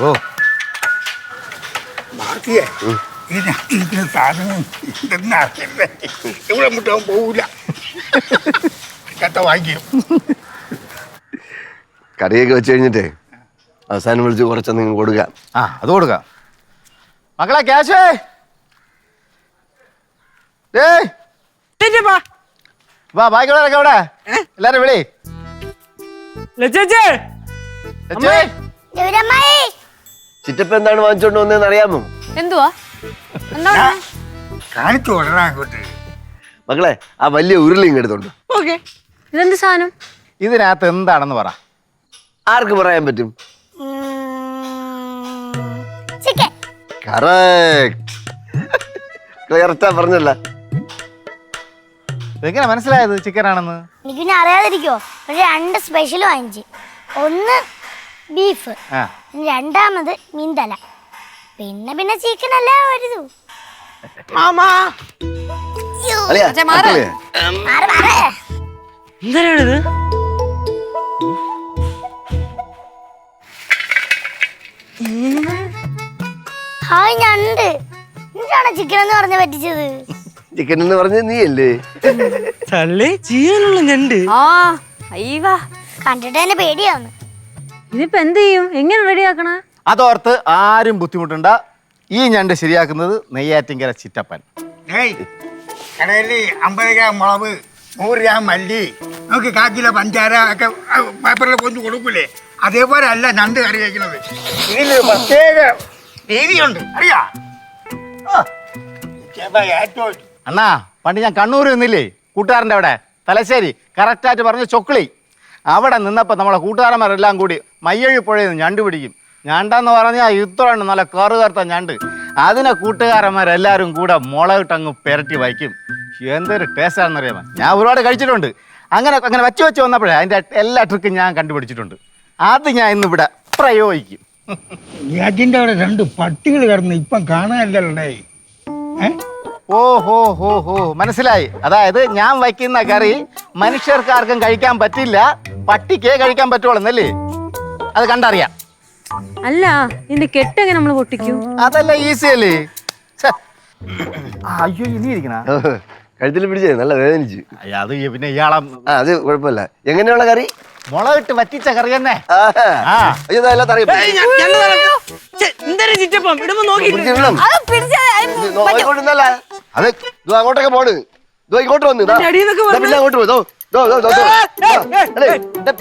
ഓ. ബാക്കിയേ ഇതിന് സാധനം ഇവിടെ മുട്ടാൻ പോവില്ല വാങ്ങിക്കും. കറിയൊക്കെ വെച്ച് കഴിഞ്ഞിട്ടേ അവസാനം വിളിച്ച് കുറച്ചൊന്നും നിങ്ങൾ കൊടുക്കുക ആ അത് കൊടുക്ക. മക്കളെ ക്യാഷ് വാ എല്ലാരും വിളി. ലജ്ജേ ലജ്ജേ. ചിറ്റപ്പ എന്താണ് വാങ്ങിച്ചോണ്ട് വന്നതെന്ന് അറിയാമോ? എന്തുവാ? എന്താ കാണിച്ചു വിടണം മക്കളെ ആ വലിയ ഉരുളി ഇങ്ങെടുത്തോണ്ട് ഓക്കെ. ഇതെന്ത് സാധനം? ഇതിനകത്ത് എന്താണെന്ന് പറ. ആർക്ക് പറയാൻ പറ്റും? ചിക്കൻ. കറക്റ്റ് പറഞ്ഞല്ല. എങ്ങനെ മനസ്സിലായത് ചിക്കൻ ആണെന്ന് എനിക്ക് പിന്നെ അറിയാതിരിക്കോ രണ്ട് സ്പെഷ്യൽ വാങ്ങിച്ചു. ഒന്ന് ബീഫ്. ആ. രണ്ടാമത് മീൻതല. പിന്നെ പിന്നെ ചിക്കൻ അല്ല വരുതു മാമാ. എന്തിനാണിത് ഹായ് ഞണ്ട്. എന്താണ് ചിക്കൻ എന്ന് പറഞ്ഞ പറ്റിച്ചത്? ചിക്കൻ എന്ന് പറഞ്ഞ നീയല്ലേ? ഞണ്ട്. ആ അയ്യവാ. കണ്ടിട്ട് തന്നെ പേടിയാവുന്നു ഇതിപ്പോ എന്ത് ചെയ്യും? എങ്ങനെ റെഡിയാക്കണ അതോർത്ത് ആരും ബുദ്ധിമുട്ടണ്ട. ഈ ഞണ്ട് ശരിയാക്കുന്നത് നെയ്യാറ്റിങ്കര ചിറ്റപ്പൻ. ഏയ് കടയിൽ അമ്പത് ഗ്രാം മുളക് നൂറ് ഗ്രാം മല്ലി നമുക്ക് കാ കിലോ പഞ്ചാര ഒക്കെ പേപ്പറിൽ കൊഞ്ചു കൊടുക്കൂലേ? അതേപോലെ അല്ല ഞണ്ട് കറി വയ്ക്കുന്നത് ഇതിന് പ്രത്യേക രീതിയുണ്ട്. അറിയാ? ആ, ചേട്ടാ, ഏറ്റവും. അണ്ണാ പണ്ട് ഞാൻ കണ്ണൂർ നിന്നില്ലേ? കൂട്ടുകാരന്റെ അവിടെ. തലശ്ശേരി. കറക്റ്റായിട്ട് പറഞ്ഞ ചൊക്കളി. അവിടെ നിന്നപ്പോൾ നമ്മളെ കൂട്ടുകാരന്മാരെല്ലാം കൂടി മയ്യഴി പുഴയിൽ നിന്ന് ഞണ്ട് പിടിക്കും. ഞണ്ടെന്ന് പറഞ്ഞാൽ ഇത്രയുണ്ട് നല്ല കറു കറുത്ത ഞണ്ട്. അതിനെ കൂട്ടുകാരന്മാരെല്ലാവരും കൂടെ മുളകിട്ടങ്ങ് പെരട്ടി വയ്ക്കും. എന്തൊരു ടേസ്റ്റാണെന്നറിയാമോ ഞാൻ ഒരുപാട് കഴിച്ചിട്ടുണ്ട്. അങ്ങനെ അങ്ങനെ വച്ച് വെച്ച് വന്നപ്പോഴേ അതിന്റെ എല്ലാ ട്രിക്കും ഞാൻ കണ്ടുപിടിച്ചിട്ടുണ്ട്. അത് ഞാൻ ഇന്നിവിടെ പ്രയോഗിക്കും. അതിന്റെ അവിടെ രണ്ട് പട്ടികൾ കിടന്ന് ഇപ്പം കാണാനില്ലല്ലേ ഏ? ഓ ഹോ ഹോ ഹോ. മനസ്സിലായി. അതായത് ഞാൻ വയ്ക്കുന്ന കറി മനുഷ്യർക്ക് ആർക്കും കഴിക്കാൻ പറ്റില്ല. പട്ടിക്കേ കഴിക്കാൻ പറ്റുള്ളൂ എന്നല്ലേ അത് കണ്ടറിയാം. അല്ല നിന്റെ കെട്ടെങ്ങനെ നമ്മൾ പൊട്ടിക്കും? അതല്ല ഈസി അല്ലേ അയ്യോ ഇനി ഇരിക്കണ. കഴുത്തിൽ പിടിച്ചേ നല്ല വേദനിച്ചു അത് പിന്നെ ഇയാളെ അത് കുഴപ്പമില്ല. എങ്ങനെയുള്ള കറി? മുളകിട്ട് വറ്റിച്ച കറി തന്നെ. എന്തൊരു ചിറ്റപ്പം? ഇടുമ്പോ നോക്കിട്ട് ഇത് അങ്ങോട്ടൊക്കെ പോണ്. ഇങ്ങോട്ട് വന്ന് ദാ. എന്റെ അടിയിന്നൊക്കെ ദാ പിന്നെ അങ്ങോട്ട് പോ ദോ ദോ ദോ ദോ ദോ. ദാ. അടേ, ദാ.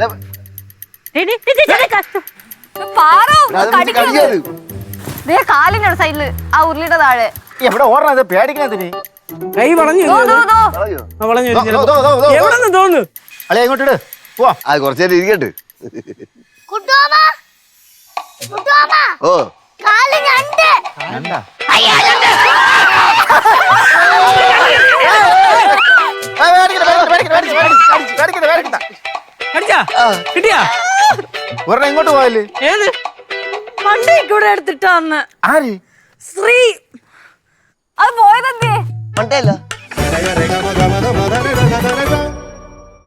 ദാ. അത് പിടിച്ച് കടിക്കാത്. കാലിന്റെ സൈഡിൽ ആ ഉരുളിയുടെ താഴെ. എവിടെ ഓടണത് പേടിക്കണതിന് കൈ വളഞ്ഞു ദോ, ദോ, ദോ. കളയോ? ആ, വളഞ്ഞു ദോ, ദോ, ദോ, ദോ, ദോ. എവിടെ നിന്ന് തോന്നുന്നു? അളിയ ഇങ്ങോട്ട് ഇട്. പോ ആ കുറച്ചു നേരം ഇരിക്കട്ടെ. കുട്ടുവാമ കുട്ടുവാമ ഓ. കാൽ ഞണ്ട്. കിട്ടിയാ? ഒരെണ്ണം ഇങ്ങോട്ട് പോയല്ലേ ഏത്? വണ്ടി കൂടെ എടുത്തിട്ടാന്ന്. ആര്? ശ്രീ അത് പോയതെന്തേ? മണ്ടയല്ല.